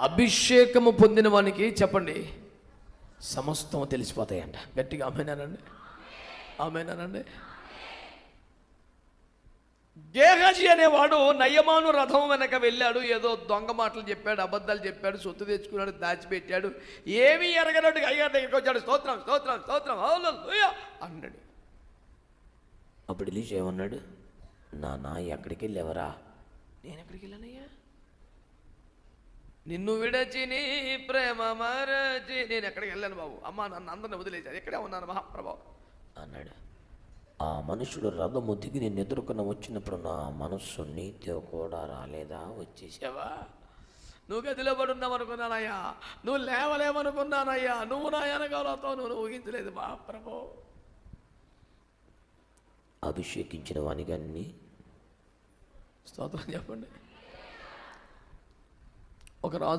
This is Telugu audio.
అభిషేకము పొందిన వానికి చెప్పండి. సమస్తము తెలిసిపోతాయంట. గట్టిగా ఆమెనానండి ఆమెనానండి గేహజీ అనేవాడు నయమాను రథం వెనక వెళ్ళాడు. ఏదో దొంగ మాటలు చెప్పాడు అబద్ధాలు చెప్పాడు సొత్తు తెచ్చుకున్నాడు దాచిపెట్టాడు. ఏమీ ఎరగనట్టు అయ్యారు దగ్గరికి వచ్చాడు. స్తోత్రం స్తోత్రం స్తోత్రం. హల్లెలూయా! అన్నాడు. అప్పుడు ఎలీష ఏమన్నాడు? నాన్న ఎక్కడికి వెళ్ళావరా నేను ఎక్కడికి వెళ్ళానయ్యా? నిన్ను విడచి నీ ప్రేమ మరచి. నేను ఎక్కడికి వెళ్ళాను బాబు? అమ్మా నన్ను అందరిని వదిలేశారు. ఎక్కడే ఉన్నాను మహాప్రభావం అన్నాడు. ఆ మనుషుడు రథము దిగి నేను ఎదుర్కొన్న వచ్చినప్పుడు నా మనస్సు నీతో కూడా రాలేదా? వచ్చేసి శవా నువ్వు గదిలో పడి ఉన్నావు అనుకున్నానయ్యా నువ్వు లేవలేమనుకున్నానయ్యా నువ్వు నా వెనకాలతో నువ్వు ఊహించలేదు మా ప్రభు అభిషేకించిన వానికి అన్ని స్తోత్రం చెప్పండి. ఒక రాజు